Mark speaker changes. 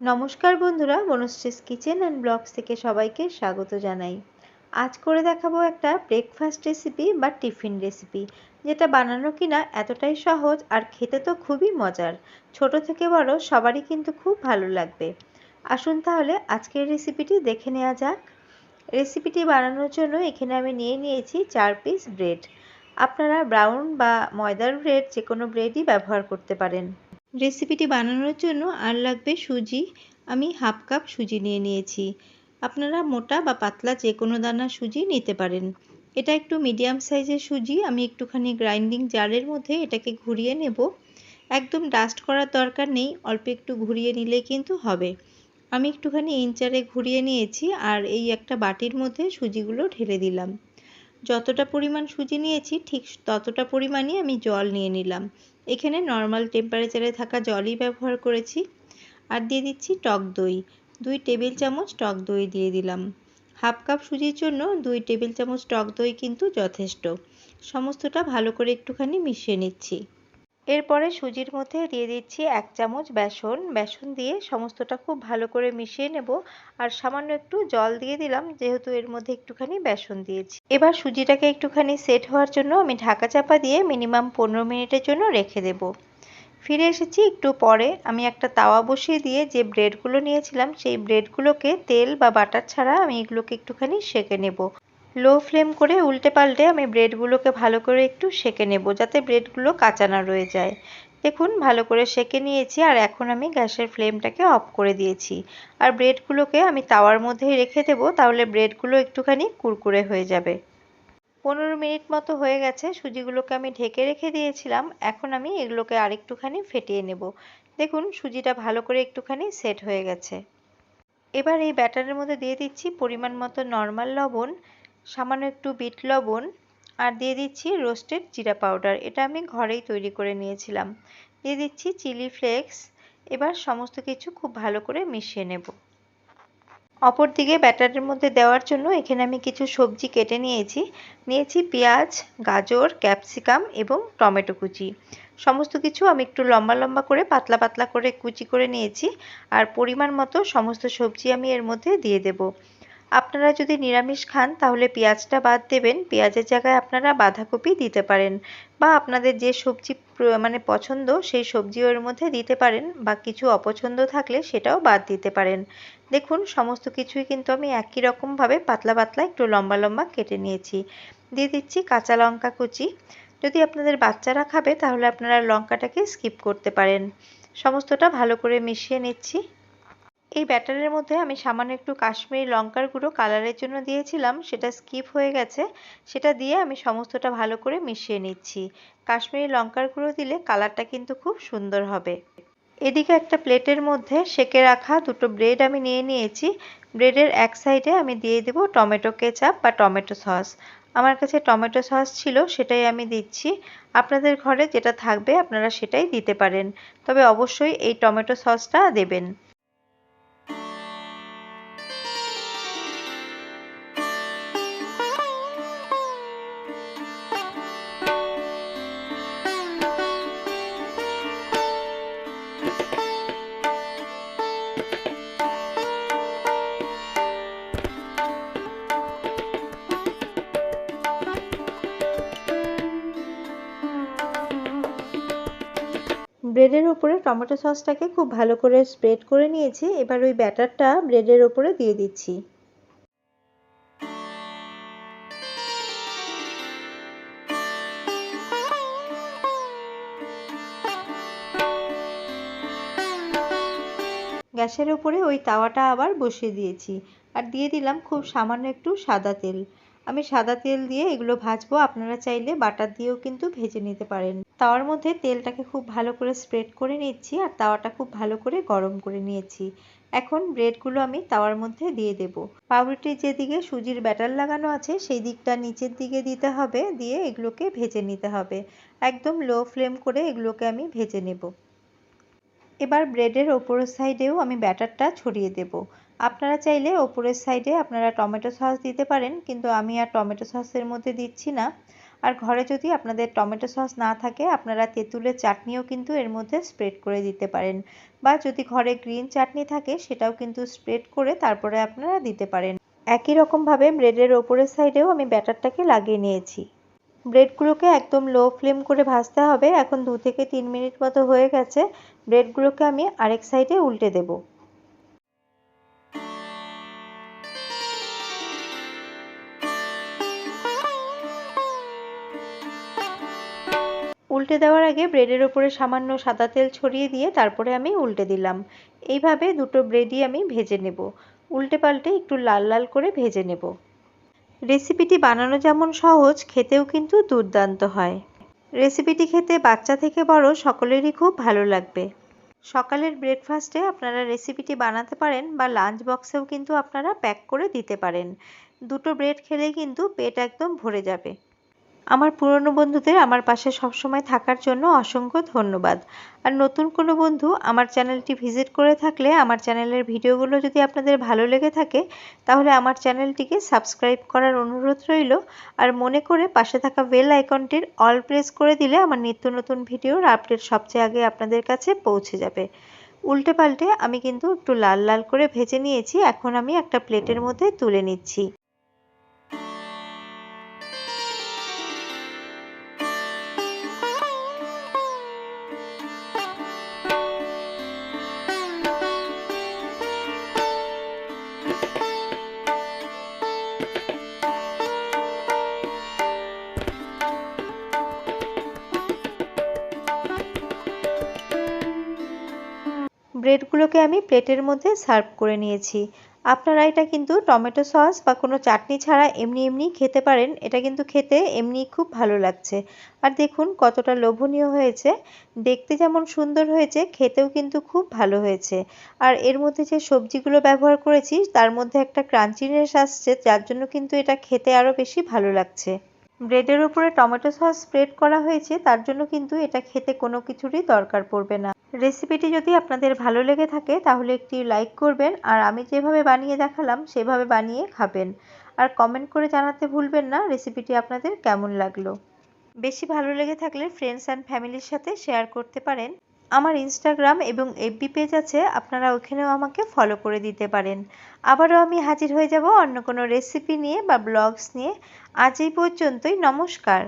Speaker 1: নমস্কার বন্ধুরা বনশ্রীস kitchen and blogs থেকে সবাইকে স্বাগত জানাই। আজ করে দেখাবো একটা ব্রেকফাস্ট রেসিপি বা টিফিন রেসিপি যেটা বানানো কিনা এতটাই সহজ আর খেতে তো খুবই মজার। ছোট থেকে বড় সবারই কিন্তু খুব ভালো লাগবে। আসুন তাহলে আজকের রেসিপিটি দেখে নেওয়া যাক। রেসিপিটি বানানোর জন্য এখানে আমি নিয়ে নিয়েছি চার পিস ব্রেড আপনারা ব্রাউন বা ময়দার ব্রেড যে কোনো ব্রেডই ব্যবহার করতে পারেন। রেসিপিটি বানানোর জন্য আর লাগবে সুজি। আমি হাফ কাপ সুজি নিয়ে নিয়েছি। আপনারা মোটা বা পাতলা যে কোনো দানা সুজি নিতে পারেন। এটা একটু মিডিয়াম সাইজের সুজি। আমি একটুখানি গ্রাইন্ডিং জারের মধ্যে এটাকে ঘুরিয়ে নেব। একদম ডাস্ট করার দরকার নেই, অল্প একটু ঘুরিয়ে নিলে কিন্তু হবে। আমি একটুখানি ইঞ্চারে ঘুরিয়ে নিয়েছি আর এই একটা বাটির মধ্যে সুজিগুলো ঢেলে দিলাম। যতটা পরিমাণ সুজি নিয়েছি, ঠিক ততটা পরিমাণই আমি জল নিয়ে নিলাম। এখানে নর্মাল টেম্পারেচারে থাকা জলই ব্যবহার করেছি। আর দিয়ে দিচ্ছি টক দই। দুই টেবিল চামচ টক দই দিয়ে দিলাম। হাফ কাপ সুজির জন্য দুই টেবিল চামচ টক দই কিন্তু যথেষ্ট। সমস্তটা ভালো করে একটুখানি মিশিয়ে নিচ্ছি। এরপরে সুজির মধ্যে দিয়ে দিচ্ছি এক চামচ বেসন। বেসন দিয়ে সমস্তটা খুব ভালো করে মিশিয়ে নেব। আর সামান্য একটু জল দিয়ে দিলাম, যেহেতু এর মধ্যে একটুখানি বেসন দিয়েছি। এবার সুজিটাকে একটুখানি সেট হওয়ার জন্য আমি ঢাকা চাপা দিয়ে মিনিমাম পনেরো মিনিটের জন্য রেখে দেব। ফিরে এসেছি একটু পরে। আমি একটা তাওয়া বসিয়ে দিয়ে যে ব্রেডগুলো নিয়েছিলাম, সেই ব্রেডগুলোকে তেল বা বাটার ছাড়া আমি এগুলোকে একটুখানি সেঁকে নেব। লো ফ্লেম করে উল্টে পাল্টে আমি ব্রেডগুলোকে ভালো করে একটু সেঁকে নেব, যাতে ব্রেডগুলো কাঁচা না রয়ে যায়। দেখুন, ভালো করে সেঁকে নিয়েছি আর এখন আমি গ্যাসের ফ্লেমটাকে অফ করে দিয়েছি। আর ব্রেডগুলোকে আমি তাওয়ার মধ্যেই রেখে দেবো, তাহলে ব্রেডগুলো একটুখানি কুরকুরে হয়ে যাবে। পনেরো মিনিট মতো হয়ে গেছে, সুজিগুলোকে আমি ঢেকে রেখে দিয়েছিলাম। এখন আমি এগুলোকে আরেকটুখানি ফেটিয়ে নেব। দেখুন, সুজিটা ভালো করে একটুখানি সেট হয়ে গেছে। এবার এই ব্যাটারের মধ্যে দিয়ে দিচ্ছি পরিমাণ মতো নর্মাল লবণ। সামান্য একটু বিট লবণ আর দিয়ে দিচ্ছি রোস্টেড জিরা পাউডার। এটা আমি ঘরেই তৈরি করে নিয়েছিলাম। দিয়ে দিচ্ছি চিলি ফ্লেক্স। এবার সমস্ত কিছু খুব ভালো করে মিশিয়ে নেব। অপর দিকে ব্যাটারের মধ্যে দেওয়ার জন্য এখানে আমি কিছু সবজি কেটে নিয়েছি। নিয়েছি পেঁয়াজ, গাজর, ক্যাপসিকাম এবং টমেটো কুচি। সমস্ত কিছু আমি একটু লম্বা লম্বা করে, পাতলা পাতলা করে কুচি করে নিয়েছি। আর পরিমাণ মতো সমস্ত সবজি আমি এর মধ্যে দিয়ে দেব। আপনারা যদি নিরামিষ খান, তাহলে পেঁয়াজটা বাদ দেবেন। পেঁয়াজের জায়গায় আপনারা বাঁধাকপি দিতে পারেন বা আপনাদের যে সবজি মানে পছন্দ, সেই সবজিও এর মধ্যে দিতে পারেন বা কিছু অপছন্দ থাকলে সেটাও বাদ দিতে পারেন। দেখুন, সমস্ত কিছুই কিন্তু আমি একই রকমভাবে পাতলা পাতলা একটু লম্বা লম্বা কেটে নিয়েছি। দিয়ে দিচ্ছি কাঁচা লঙ্কা কুচি। যদি আপনাদের বাচ্চারা খাবে, তাহলে আপনারা লঙ্কাটাকে স্কিপ করতে পারেন। সমস্তটা ভালো করে মিশিয়ে নিচ্ছি। এই ব্যাটারের মধ্যে আমি সামান্য একটু কাশ্মীরি লঙ্কার গুঁড়ো কালারের জন্য দিয়েছিলাম, সেটা স্কিপ হয়ে গেছে। সেটা দিয়ে আমি সমস্তটা ভালো করে মিশিয়ে নিচ্ছি। কাশ্মীরি লঙ্কার গুঁড়ো দিলে কালারটা কিন্তু খুব সুন্দর হবে। এদিকে একটা প্লেটের মধ্যে সেকে রাখা দুটো ব্রেড আমি নিয়ে নিয়েছি। ব্রেডের এক সাইডে আমি দিয়ে দেব টমেটো কেচাপ বা টমেটো সস। আমার কাছে টমেটো সস ছিল, সেটাই আমি দিচ্ছি। আপনাদের ঘরে যেটা থাকবে আপনারা সেটাই দিতে পারেন। তবে অবশ্যই এই টমেটো সসটা দেবেন। ব্রেডের ওপরে টমেটো সসটাকে খুব ভালো করে স্প্রেড করে নিয়েছি। এবার ওই ব্যাটারটা ব্রেডের ওপরে দিয়ে দিচ্ছি। গ্যাসের ওপরে ওই তাওয়াটা আবার বসিয়ে দিয়েছি। আর দিয়ে দিলাম খুব সামান্য একটু সাদা তেল। আমি সাদা তেল দিয়ে এগুলো ভাজবো। আপনারা চাইলে বাটার দিয়েও কিন্তু ভেজে নিতে পারেন। তাওয়ার মধ্যে তেলটাকে খুব ভালো করে স্প্রেড করে নিচ্ছি আর তাওয়াটা খুব ভালো করে গরম করে নিয়েছি। এখন ব্রেডগুলো আমি তাওয়ার মধ্যে দিয়ে দেব। পাউরুটির যেদিকে সুজির ব্যাটার লাগানো আছে, সেই দিকটা নিচের দিকে দিতে হবে। দিয়ে এগুলোকে ভেজে নিতে হবে। একদম লো ফ্লেম করে এগুলোকে আমি ভেজে নেব। এবার ব্রেডের ওপরের সাইডেও আমি ব্যাটারটা ছড়িয়ে দেব। আপনারা চাইলে ওপরের সাইডে আপনারা টমেটো সস দিতে পারেন, কিন্তু আমি আর টমেটো সসের মধ্যে দিচ্ছি না। আর ঘরে যদি আপনাদের টমেটো সস না থাকে, আপনারা তেঁতুলের চাটনিও কিন্তু এর মধ্যে স্প্রেড করে দিতে পারেন। বা যদি ঘরে গ্রিন চাটনি থাকে, সেটাও কিন্তু স্প্রেড করে তারপরে আপনারা দিতে পারেন। একই রকমভাবে ব্রেডের ওপরের সাইডেও আমি ব্যাটারটাকে লাগিয়ে নিয়েছি। ব্রেডগুলোকে একদম লো ফ্লেম করে ভাজতে হবে। এখন দু থেকে তিন মিনিট মতো হয়ে গেছে। ব্রেডগুলোকে আমি আরেক সাইডে উল্টে দেবো। উল্টে দেওয়ার আগে ব্রেডের ওপরে সামান্য সাদা তেল ছড়িয়ে দিয়ে তারপরে আমি উল্টে দিলাম। এইভাবে দুটো ব্রেডই আমি ভেজে নেব। উল্টে পাল্টে একটু লাল লাল করে ভেজে নেব। রেসিপিটি বানানো যেমন সহজ, খেতেও কিন্তু দুর্দান্ত হয়। রেসিপিটি খেতে বাচ্চা থেকে বড় সকলেরই খুব ভালো লাগবে। সকালের ব্রেকফাস্টে আপনারা রেসিপিটি বানাতে পারেন বা লাঞ্চ বক্সেও কিন্তু আপনারা প্যাক করে দিতে পারেন। দুটো ব্রেড খেলেই কিন্তু পেট একদম ভরে যাবে। আমার পুরনো বন্ধুদের আমার পাশে সবসময় থাকার জন্য অসংখ্য ধন্যবাদ। আর নতুন কোনো বন্ধু আমার চ্যানেলটি ভিজিট করে থাকলে আমার চ্যানেলের ভিডিওগুলো যদি আপনাদের ভালো লেগে থাকে, তাহলে আমার চ্যানেলটিকে সাবস্ক্রাইব করার অনুরোধ রইল। আর মনে করে পাশে থাকা বেল আইকনটির অল প্রেস করে দিলে আমার নিত্য নতুন ভিডিওর আপডেট সবচেয়ে আগে আপনাদের কাছে পৌঁছে যাবে। উল্টে পাল্টে আমি কিন্তু একটু লাল লাল করে ভেজে নিয়েছি, এখন আমি একটা প্লেটের মধ্যে তুলে নিচ্ছি। ব্রেডগুলোকে আমি প্লেটের মধ্যে সার্ভ করে নিয়েছি। আপনারা এটা কিন্তু টমেটো সস বা কোনো চাটনি ছাড়া এমনি এমনি খেতে পারেন। এটা কিন্তু খেতে এমনি খুব ভালো লাগছে। আর দেখুন কতটা লোভনীয় হয়েছে। দেখতে যেমন সুন্দর হয়েছে, খেতেও কিন্তু খুব ভালো হয়েছে। আর এর মধ্যে যে সবজিগুলো ব্যবহার করেছি, তার মধ্যে একটা ক্রাঞ্চিনেস আসছে, যার জন্য কিন্তু এটা খেতে আরও বেশি ভালো লাগছে। ব্রেডের উপরে টমেটো সস স্প্রেড করা হয়েছে, তার জন্য কিন্তু এটা খেতে কোনো কিছুরই দরকার পড়বে না। রেসিপিটি যদি আপনাদের ভালো লেগে থাকে, তাহলে একটি লাইক করবেন, আর আমি যেভাবে বানিয়ে দেখালাম, সেভাবে বানিয়ে খাবেন। আর কমেন্ট করে জানাতে ভুলবেন না, রেসিপিটি আপনাদের কেমন লাগল। বেশি ভালো লেগে থাকলে ফ্রেন্ডস অ্যান্ড ফ্যামিলির সাথে শেয়ার করতে পারেন। আমার ইনস্টাগ্রাম এবং এফবি পেজ আছে, আপনারা ওখানেও আমাকে ফলো করে দিতে পারেন। আবারও আমি হাজির হয়ে যাব অন্য কোনো রেসিপি নিয়ে বা ব্লগস নিয়ে। আজ এই পর্যন্তই, নমস্কার।